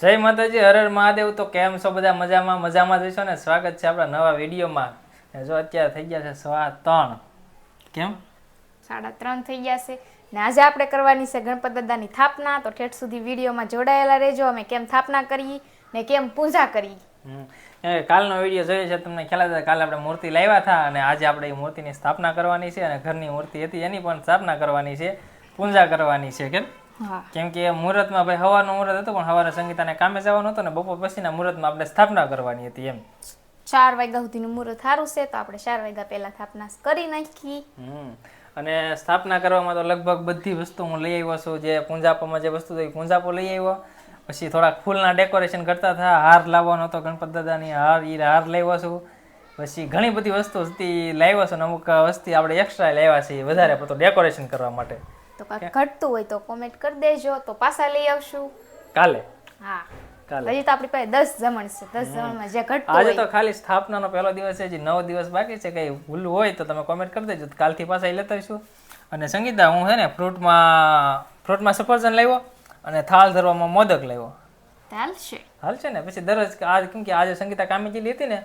જય માતાજી હર હર મહાદેવ. તો કેમ છો બધા? મજામાં? મજામાં જઈશો ને? સ્વાગત છે આપણા નવા વિડીયોમાં. ને જો અત્યારે થઈ ગયા છે સવા ત્રણ. કેમ? સાડા ત્રણ થઈ ગયા છે. ને આજે આપણે કરવાની છે ગણપત દાદાની સ્થાપના તો ઠેઠ સુધી વિડીયોમાં જોડાયેલા રહેજો. અમે કેમ સ્થાપના કરી ને કેમ પૂજા કરી? કાલનો વીડિયો જોયો છે તમને ખ્યાલ હતા કાલે આપણે મૂર્તિ લાવ્યા હતા અને આજે આપણે એ મૂર્તિની સ્થાપના કરવાની છે અને ઘરની મૂર્તિ હતી એની પણ સ્થાપના કરવાની છે પૂજા કરવાની છે. કેમ? કેમ કે મુહૂર્તમાં ભાઈ હવાનો મુહૂર્ત હતું પણ હવારે સંગીતાને કામે જવાનું હતું ને બપોર પછીના મુહૂર્તમાં આપણે સ્થાપના કરવાની હતી એમ. ચાર વાગ્યા સુધીનું મુહૂર્ત સારું છે તો આપણે ચાર વાગ્યા પહેલા સ્થાપના કરી નાખી. અને સ્થાપના કરવામાં તો લગભગ બધી વસ્તુ હું લઈ આવ્યો છું જે પૂંજાપોમાં જે વસ્તુ હતી પૂંજાપો લઈ આવ્યો. પછી થોડાક ફૂલના ડેકોરેશન કરતા હતા હાર લાવવાનો હતો ગણપત દાદાની હાર ઈ હાર લાવ્યો છું. પછી ઘણી બધી વસ્તુ હતી લાવ્યો છું અમુક વસ્તુ આપણે એક્સ્ટ્રા લાવ્યા છીએ વધારે પડતું ડેકોરેશન કરવા માટે. તો કાંઈક ઘટતું હોય તો કોમેન્ટ કરી દેજો તો પાછા લઈ આવશું. કાલે? હા. કાલે. હજી તો આપણી પાસે દસ જમણ છે. દસ જમણમાં જે ઘટતું આજે તો ખાલી સ્થાપનાનો પહેલો દિવસ છે હજી નવ દિવસ બાકી છે કંઈ ભૂલું હોય તો તમે કોમેન્ટ કરી દેજો. તો કાલથી પાછા લેતા આવીશું. અને સંગીતા હું છે ને ફ્રૂટમાં ફ્રૂટમાં સફરજન લાવ્યો અને થાળ ધરવામાં મોદક લાવ્યો. ચાલશે. હાલ છે ને? પછી દરરોજ આજ કેમ કે આજે સંગીતા કામે હતી ને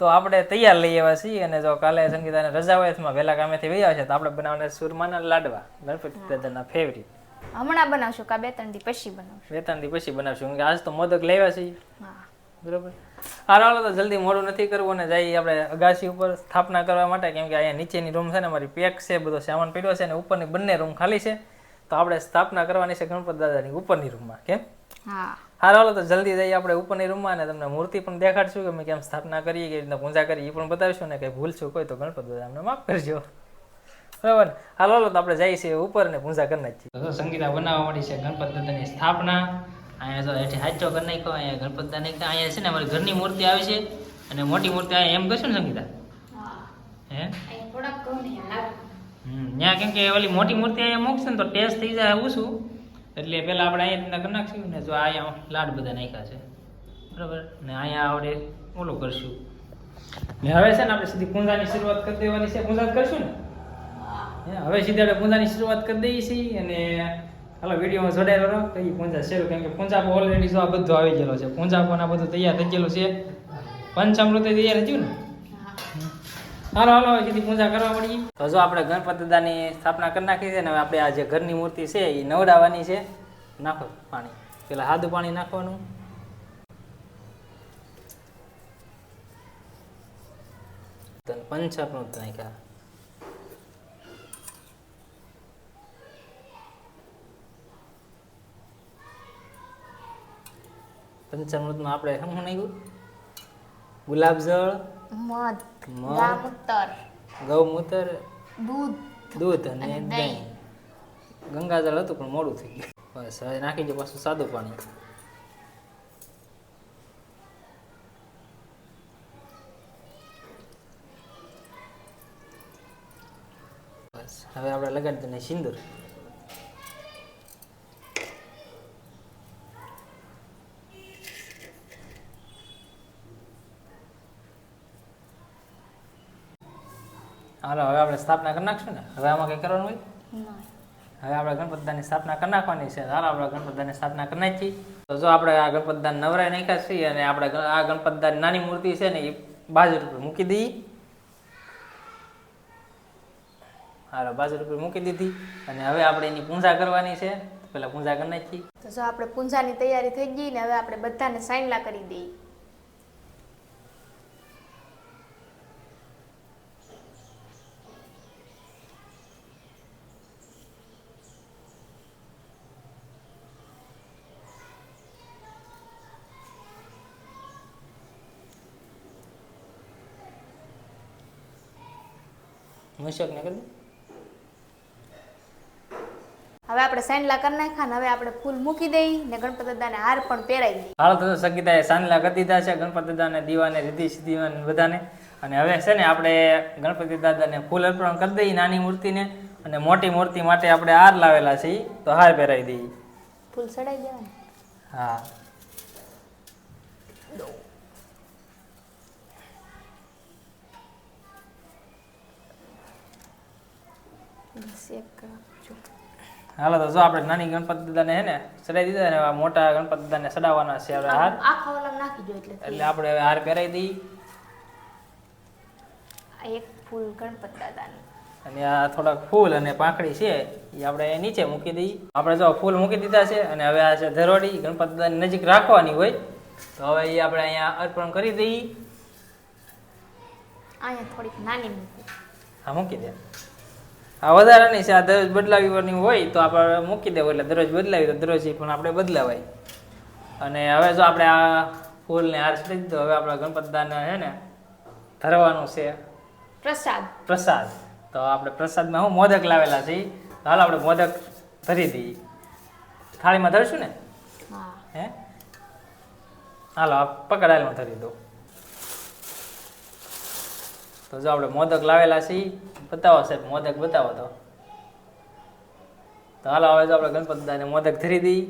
તો આપણે તૈયાર લઈ આવ્યા છીએ અને જો કાલે સંગીતાને રજા હોય એમાં વહેલા કામેથી વહી આવશે તો આપણે બનાવવાના સુરમાના લાડવા ગણપતિ દાદાના ફેવરિટ હમણાં બનાવશું કા બે ત્રણ દી પછી બનાવશું. બે ત્રણ દી પછી બનાવશું કે આજ તો મોદક લાવ્યા છીએ. બરોબર? હારો તો જલ્દી મોડું નથી કરવું અને જઈએ આપણે અગાસી ઉપર સ્થાપના કરવા માટે કેમ કે અહીંયા નીચેની રૂમ છે ને અમારી પેક છે બધો સામાન પીડ્યો છે અને ઉપરની બંને રૂમ ખાલી છે. તો આપણે સ્થાપના કરવાની છે ગણપત દાદાની ઉપરની રૂમમાં કેમ? હા. હાલો તો જલ્દી જઈએ આપણે ઉપરની રૂમમાં અને તમને મૂર્તિ પણ દેખાડશું કે અમે કેમ સ્થાપના કરીએ કેવી રીતના પૂજા કરીએ એ પણ બતાવીશું ને કંઈ ભૂલશું કોઈ તો ગણપત દાદા અમને માફ કરજો. બરાબર? હાલો હાલો તો આપણે જઈએ છીએ ઉપર ને પૂજા કરી નાખીએ. સંગીતા બનાવવા મળી છે ગણપત દાદાની સ્થાપના. અહીંયા તો હેઠે હાચો કરી નાખ્યો અહીંયા ગણપત દાદા નાખ્યા અહીંયા છે ને અમારી ઘરની મૂર્તિ આવી છે. અને મોટી મૂર્તિ અહીંયા એમ કહેશું ને સંગીતા? હે. થોડાક કહું ને હમ ત્યાં કેમ કે ઓલી મોટી મૂર્તિ અહીંયા મૂકશે ને તો ટેસ્ટ થઈ જાય ઓછું એટલે પહેલાં આપણે અહીંયા કરી નાખશું ને જો અહીંયા લાડ બધા નાખ્યા છે. બરાબર? ને અહીંયા આપણે ઓલું કરશું. ને હવે છે ને આપણે સીધી પૂંજાની શરૂઆત કરી દેવાની છે. કુંજા કરશું ને? હવે સીધી આપણે પૂંજાની શરૂઆત કરી દઈએ છીએ અને હાલો વિડીયોમાં જોડાયેલો રહો. તો એ પૂંજા શરૂ, કેમ કે પૂંજાપો ઓલરેડી જો આ બધું આવી ગયેલો છે. પૂંજાપો પણ આ બધું તૈયાર થઈ ગયેલું છે. પંચામૃત તૈયાર થયું ને? હાલો હાલો સીધી પૂજા કરવા પડી તો જો આપણે ગણપતિ દાદાની સ્થાપના કરી નાખી છે ને હવે આપણે આ જે ઘરની મૂર્તિ છે એ નવડાવવાની છે. નાખો પાણી. પેલા સાદું પાણી નાખવાનું. પંચામૃત નાખ્યા પંચામૃતમાં આપણે શું નાખ્યું? ગુલાબજળ. મધ. ગામૂતર. ગૌમૂત્ર દૂધ દૂધ અને દહીં. ગંગાજળ હતું પણ મોડું થઈ ગયું. બસ હવે નાખી દો પાછું સાદું પાણી. બસ હવે આપણે લગાડી દઈએ સિંદૂર. હાલો હવે આપણે સ્થાપના કરી નાખશું ને? હવે આમાં કંઈ કરવાનું હોય. હવે આપણે ગણપતદાની સ્થાપના કરી નાખવાની છે. હાલ આપણે ગણપતદાની સ્થાપના કરી નાખી. તો જો આપણે આ ગણપતદાન નવરાય નાખ્યા છીએ અને આપણે આ ગણપતદાન નાની મૂર્તિ છે ને એ બાજુ ઉપર મૂકી દઈએ હાલો બાજુ ઉપર મૂકી દીધી. અને હવે આપણે એની પૂજા કરવાની છે. પેલા પૂજા કરી નાખી. તો જો આપણે પૂંજાની તૈયારી થઈ ગઈ ને હવે આપણે બધાને સાઈનલા કરી દઈએ. મૂષક ને કરી હવે આપણે સાઈનલા કરી નાખ્યા ને હવે આપણે ફૂલ મૂકી દઈ ને ગણપત દાદાને હાર પણ પહેરાઈ દઈ હાલો તો સંગીતાએ સાંડલા કરી દીધા છે ગણપતિ દાદાને દીવાને રીધિ સિદ્ધિવાને બધાને. અને હવે છે ને આપણે ગણપતિ દાદાને ફૂલ અર્પણ કરી દઈએ નાની મૂર્તિને અને મોટી મૂર્તિ માટે આપણે હાર લાવેલા છે તો હાર પહેરાવી દઈએ. ફૂલ ચડાઈ દેવાનું હા બસ એક આપજો હાલો તો જો આપણે નાની ગણપતિ દાદાને હે ને ચડાવી દીધા ને મોટા ગણપતિ દાદાને ચડાવવાના છે હવે હાર. એટલે એટલે આપણે હવે હાર પહેરાવી દઈએ. એક ફૂલ ગણપતિ દાદાનું. અને આ થોડાક ફૂલ અને પાંખડી છે એ આપણે નીચે મૂકી દઈએ. આપણે જો ફૂલ મૂકી દીધા છે અને હવે આ છે ધરોડી ગણપતિ દાદાની નજીક રાખવાની હોય તો હવે એ આપણે અહીંયા અર્પણ કરી દઈએ. અહીંયા થોડીક નાની મૂકી. હા મૂકી દે. આ વધારાની છે આ દરરોજ બદલાવવાની હોય તો આપણે મૂકી દેવું એટલે દરરોજ બદલાવી તો દરરોજ પણ આપણે બદલાવાય. અને હવે જો આપણે આ ફૂલને હાર ચડી દીધો હવે આપણે ગણપતદાને છે ને ધરવાનું છે. પ્રસાદ. પ્રસાદ. તો આપણે પ્રસાદમાં હું મોદક લાવેલા છે હાલ આપણે મોદક ધરી દઈએ. થાળીમાં ધરશું ને? હે. હાલો પકડાયેલું ધરી દો તો જો આપણે મોદક લાવેલા છે બતાવો સાહેબ, મોદક બતાવો તો. તો હાલો, હવે જો આપણે ગણપત દાદાને મોદક ધરી દઈ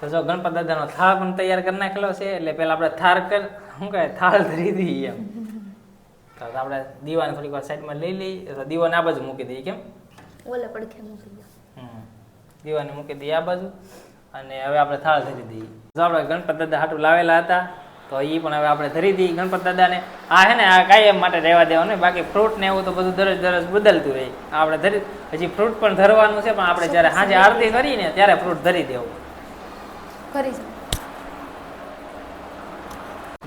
તો જો ગણપત દાદાનો થાળ પણ તૈયાર કરી નાખેલો છે, એટલે પેલા આપણે થાર કર, શું કહે, થાળ ધરી દઈએ એમ. તો આપણે દીવાને થોડીક વાર સાઈડમાં લઈ લઈએ, તો દીવાને આ બાજુ મૂકી દઈએ કેમ? ઓલે પડખે મૂકી દો. દીવાને મૂકી દઈએ આ બાજુ. અને હવે આપણે થાળ ધરી દઈએ. જો આપણે ગણપત દાદા હાટું લાવેલા હતા તો એ પણ હવે આપણે ધરી દઈએ ગણપત દાદાને. આ હે ને આ કાયમ માટે રહેવા દેવાનું બાકી ફ્રૂટ ને એવું તો બધું દરરોજ દરરોજ બદલતું રહે. આપણે ધરી હજી ફ્રૂટ પણ ધરવાનું છે પણ આપણે જ્યારે સાંજે આરતી કરીને ત્યારે ફ્રૂટ ધરી દેવું. કરી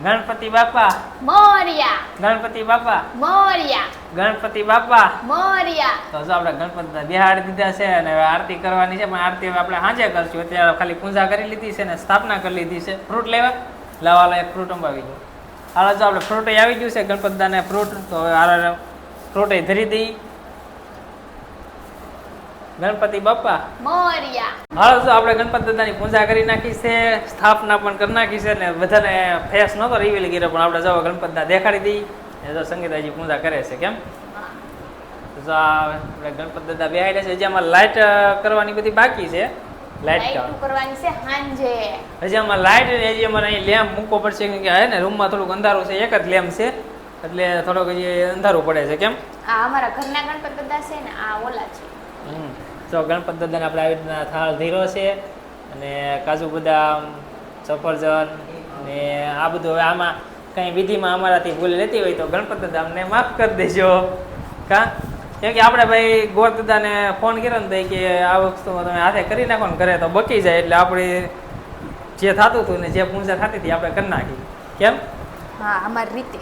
ગણપતિ બાપા. મોરિયા. ગણપતિ બાપા. મોરિયા. ગણપતિ બાપા. મોરિયા. તો જો આપણે ગણપતિ બિહાડી દીધા છે અને હવે આરતી કરવાની છે પણ આરતી હવે આપણે સાંજે કરશું. અત્યારે ખાલી પૂજા કરી લીધી છે ને સ્થાપના કરી લીધી છે. ફ્રૂટ લેવા? લાવાલા એક ફ્રૂટ અંબાવી ગયું હાલ જો આપણે ફ્રૂટ આવી ગયું છે ગણપતિ દાને ફ્રૂટ તો હવે હાલ ફ્રૂટ ધરી દઈ. ગણપતિ બાપા. મોરિયા. હાલ તો આપણે ગણપતિ દાદાની પૂજા કરી નાખી છે. સ્થાપના પણ કરી નાખી છે ને બધાને ફેસ નહોતો રિવીલ કર્યો પણ આપણે જાવ ગણપતિ દાદા દેખાડી દઈ એ તો સંગીતાજી પૂજા કરે છે કેમ? તો આપણે ગણપતિ દાદા બેહાડ્યા છે. હજી આમાં લાઇટ કરવાની બધી બાકી છે. લાઇટ કરવાની છે હાંજે હજી આમાં લાઇટ હજી અમારે અહીં લેમ્પ મૂકવો પડશે કેમ કે હે ને રૂમમાં થોડુંક અંધારું છે એક જ લેમ્પ છે. એટલે થોડોક હજી અંધારું પડે છે કેમ? આ અમારા ઘરના ગણપત દાદા છે ને આ ઓલા છે. તો ગણપત દાદાને આપણે આવી રીતના થાળ ધીરો છે અને કાજુ બદામ, સફરજન અને આ બધું હવે આમાં કંઈ વિધિમાં અમારાથી ભૂલ લેતી હોય તો ગણપત દાદા માફ કરી દેજો. કા? કેમ કે આપણે ભાઈ ગોર દાદાને ફોન કર્યો ને ભાઈ કે આ વસ્તુ તમે હાથે કરી નાખો ને ઘરે તો બકી જાય એટલે આપણે જે થતું હતું ને જે પૂજા થતી હતી આપણે કરી નાખી. કેમ? હા, અમારી રીતે.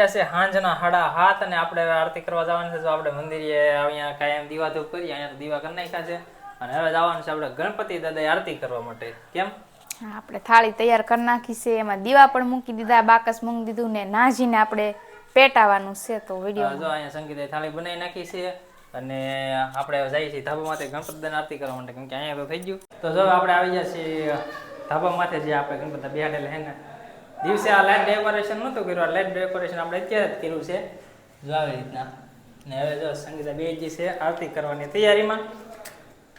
હા છે સાંજના હાડા હાથ અને આપણે આરતી કરવા જવાનું છે જો આપણે મંદિરે અહીંયા કાયમ દીવા ધૂપ કરીએ અહીંયા તો દીવા કરી નાખ્યા છે. અને હવે જવાનું છે આપણે ગણપતિ દાદા આરતી કરવા માટે. કેમ? હા, આપણે થાળી તૈયાર કરી નાખી છે એમાં દીવા પણ મૂકી દીધા બાકસ મૂકી દીધું ને નાજીને આપણે પેટાવાનું છે તો વીડિયો જો અહીંયા સંગીતે થાળી બનાવી નાખી છે અને આપણે જઈએ છીએ ધાબા માથે ગણપતિ આરતી કરવા માટે કેમ કે અહીંયા તો થઈ ગયું. તો જો આપણે આવી જશે ધાબા માથે જે આપણે ગણપતિ બેહાડેલા હે ને દિવસે આ લાઇટ ડેકોરેશન નહોતું કર્યું. આ લાઇટ ડેકોરેશન આપણે અત્યારે જ કર્યું છે. જો આવી રીતના. ને હવે જો સંગીતા બેજી છે, આરતી કરવાની તૈયારીમાં.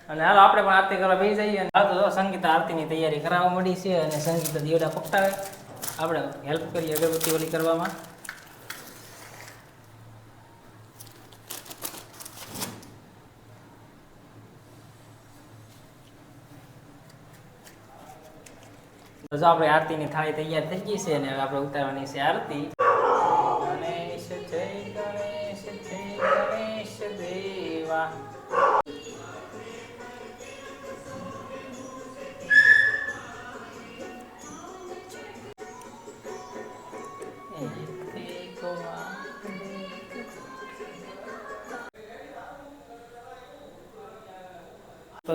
અને હાલો, આપણે પણ આરતી કરવા બેસી જઈએ. અને હાલ, તો સંગીતા આરતીની તૈયારી કરાવવા મળી છે અને સંગીતા દીવડા પકટાવે આપણે હેલ્પ કરીએ અગરબત્તી ઓલી કરવામાં. જો આપણે આરતીની થાળી તૈયાર થઈ ગઈ છે અને હવે આપણે ઉતારવાની છે આરતી. ગણેશ જય ગણેશ જય ગણેશ દેવા.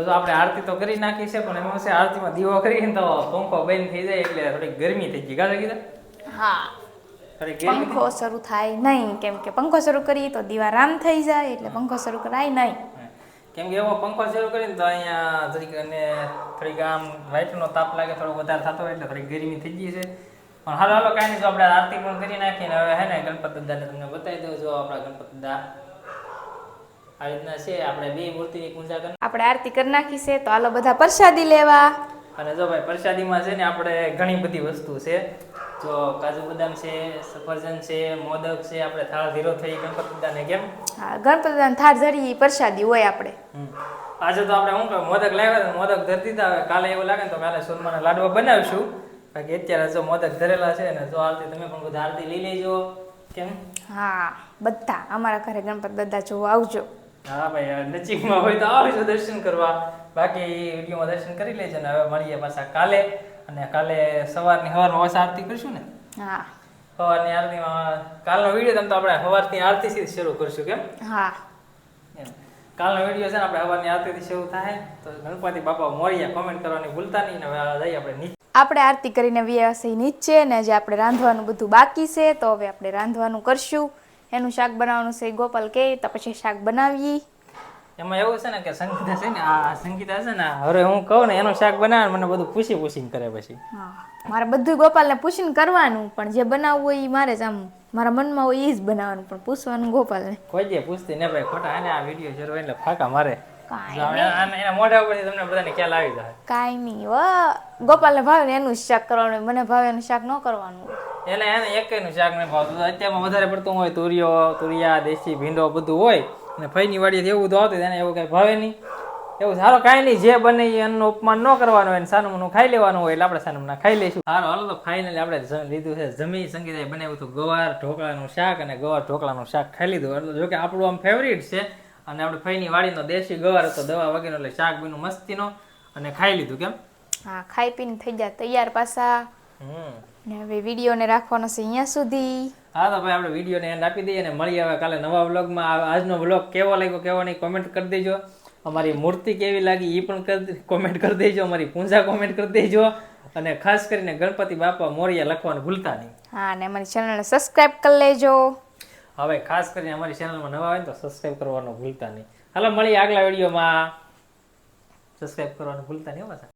જો આપણે આરતી તો કરી નાખી છે પણ એમાં છે આરતીમાં દીવો કરીને તો પંખો બંધ થઈ જાય એટલે થોડીક ગરમી થઈ ગઈ. કાઢો કીધા હા. પંખો શરૂ થાય નહીં. કેમ કે પંખો શરૂ કરીએ તો દીવા રામ થઈ જાય એટલે પંખો શરૂ કરાય નહીં. કેમ કે એવો પંખો શરૂ કરીને તો અહીંયા થોડીક અને થોડીક આમ વાઇટનો તાપ લાગે થોડો વધારે થતો હોય એટલે થોડીક ગરમી થઈ ગઈ છે. પણ હાલો હાલો કાંઈ નહીં તો આપણે આરતી પણ કરી નાખીને હવે હે ને ગણપત દાદાને તમને બતાવી દઉં જો આપણા ગણપત દાદા આ રીતના છે આપણે બે મૂર્તિની પૂજા કરી. આપણે આરતી કરી નાખી છે તો હાલો બધા પ્રસાદી લેવા. અને જો ભાઈ પ્રસાદીમાં છે ને આપણે ઘણી બધી વસ્તુ છે. જો કાજુ બદામ છે સફરજન છે મોદક છે આપણે થાળ ધીરો થઈ ગણપત દાદાને કેમ? હા ગણપતિ દાદાને થાળ ધરી પ્રસાદી હોય આપણે. આજે તો આપણે હું મોદક લાવ્યા મોદક ધરી હતા હવે કાલે એવું લાગે ને તો કાલે સુરમાના લાડવા બનાવીશું. બાકી અત્યારે જો મોદક ધરેલા છે ને જો આરતી તમે પણ બધા આરતી લઈ લેજો. કેમ? હા બધા અમારા ઘરે ગણપત દાદા જોવા આવજો. હા ભાઈ નજીકમાં હોય તો આવજો દર્શન કરવા. બાકી વિડીયોમાં દર્શન કરી લેજો ને હવે મળીએ પાછા કાલે. અને કાલે સવારની સવારમાં પાછા આરતી કરીશું ને? હા. સવારની આરતીમાં કાલનો વીડિયો તમે તો આપણે સવારથી આરતીથી શરૂ કરશું કેમ? હા. કાલનો વીડિયો છે ને આપણે સવારની આરતીથી શરૂ થાય. તો ગણપતિ બાપા મોરિયા કોમેન્ટ કરવાની ભૂલતા નહીં ને હવે જઈએ આપણે નીચે. આપણે આરતી કરીને વ્યવસાય નીચે ને જે આપણે રાંધવાનું બધું બાકી છે તો હવે આપણે રાંધવાનું કરશું. એનું શાક બનાવવાનું છે. ગોપાલ કે તો પછી શાક બનાવીએ. એમાં એવું છે ને કે સંગીતા છે ને આ સંગીતા છે ને હવે હું કહું ને એનું શાક બનાવે મને બધું પૂછી પૂછીને કરે પછી. મારે બધું ગોપાલને પૂછીને કરવાનું પણ જે બનાવવું હોય એ મારે જ આમ મારા મનમાં હોય એ જ બનાવવાનું પણ પૂછવાનું ગોપાલને. કોઈ જે પૂછતી ને ભાઈ ખોટા આને આ વીડિયો જરૂર એટલે ફાકા મારે. એના મોઢા ઉપરથી તમને બધાને ખ્યાલ આવી જાય. કાંઈ નહીં ગોપાલને ભાવે ને એનું જ શાક કરવાનું મને ભાવે એનું શાક ન કરવાનું. એને એને એકેયનું શાક નહીં ભાવતું. અત્યારમાં વધારે પડતું હોય તુરિયો તુરિયા દેશી ભીંડો બધું હોય. અને ફઈની વાડીએ એવું બધું આવતું એને એવું કઈ ભાવે નહીં. એવું સારો કાંઈ નહીં. જે બને એ અન્નનું અપમાન ન કરવાનું હોય ને સાનું ખાઈ લેવાનું હોય એટલે આપણે સાનું ખાઈ લઈશું. સારું હાલો તો ફાઇનલી આપણે લીધું છે. જમી સંગીતાએ બનાવ્યું હતું ગવાર ઢોકળાનું શાક અને ગવાર ઢોકળાનું શાક ખાઈ લીધું. એટલે જો કે આપણું આમ ફેવરિટ છે. અને આપણે ફઈની વાડીનો દેશી ગવાર હતો દવા વગેરે એટલે શાક બીનું મસ્તીનો. અને ખાઈ લીધું કેમ? હા ખાઈ પીને થઈ જાય. તૈયાર પાછા હમ. ને હવે વિડીયોને રાખવાનો છે અહીંયા સુધી. હા તો ભાઈ આપણે વિડીયોને એન્ડ આપી દઈએ અને મળીએ હવે કાલે નવા વ્લોગમાં. આજનો વ્લોગ કેવો લાગ્યો કેવો નહીં કોમેન્ટ કરી દેજો. અમારી મૂર્તિ કેવી લાગી એ પણ કોમેન્ટ કરી દેજો. અમારી પૂંજા કોમેન્ટ કરી દેજો. અને ખાસ કરીને ગણપતિ બાપા મોરિયા લખવાનું ભૂલતા નહીં. હા ને અમારી ચેનલને સબસ્ક્રાઇબ કરી લેજો. હવે ખાસ કરીને અમારી ચેનલમાં નવા હોય ને તો સબસ્ક્રાઇબ કરવાનું ભૂલતા નહીં. હાલો મળીએ આગલા વિડીયોમાં. સબસ્ક્રાઇબ કરવાનું ભૂલતા નહીં હો